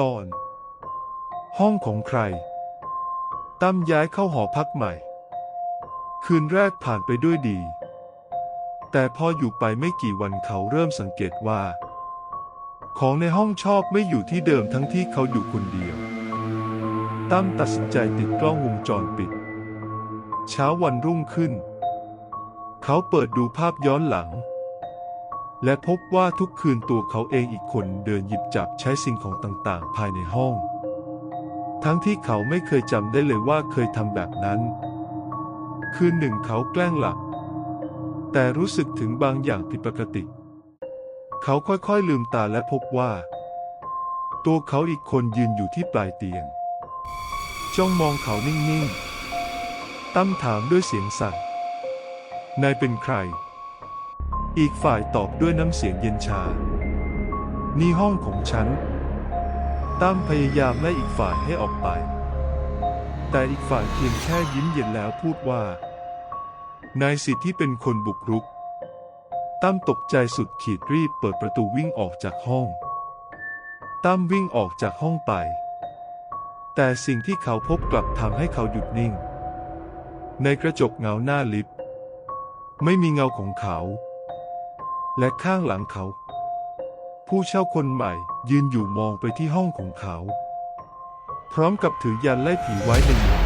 ตอน ห้องของใคร ตั้มย้ายเข้าหอพักใหม่ คืนแรกผ่านไปด้วยดี แต่พออยู่ไปไม่กี่วันเขาเริ่มสังเกตว่า ของในห้องชอบไม่อยู่ที่เดิมทั้งที่เขาอยู่คนเดียว ตั้มตัดสินใจติดกล้องวงจรปิด เช้าวันรุ่งขึ้น เขาเปิดดูภาพย้อนหลัง และพบว่าทุกคืนตัวเขาเองอีกคนเดินหยิบจับใช้สิ่งของต่างๆ ภายในห้อง ทั้งที่เขาไม่เคยจำได้เลยว่าเคยทำแบบนั้น คืนหนึ่งเขาแกล้งหลับ แต่รู้สึกถึงบางอย่างผิดปกติ เขาค่อยๆลืมตาและพบว่า ตัวเขาอีกคนยืนอยู่ที่ปลายเตียง จ้องมองเขานิ่งๆ ตั้มถามด้วยเสียงสั่นนายเป็นใคร อีกฝ่ายตอบด้วยน้ำเสียงเย็นชา นี่ห้องของฉัน ตั้มพยายามไล่อีกฝ่ายให้ออกไป แต่อีกฝ่ายเพียงแค่ยิ้มเย็นแล้วพูดว่า นายสิทธิ์ที่เป็นคนบุกรุก ตั้มตกใจสุดขีดรีบเปิดประตูวิ่งออกจากห้อง ตั้มวิ่งออกจากห้องไป แต่สิ่งที่เขาพบกลับทำให้เขาหยุดนิ่ง ในกระจกเงาหน้าลิฟต์ไม่มีเงาของเขา และข้างหลังเขา ผู้เช่าคนใหม่ยืนอยู่มองไปที่ห้องของเขา พร้อมกับถือยันไล่ผีไว้ในมือ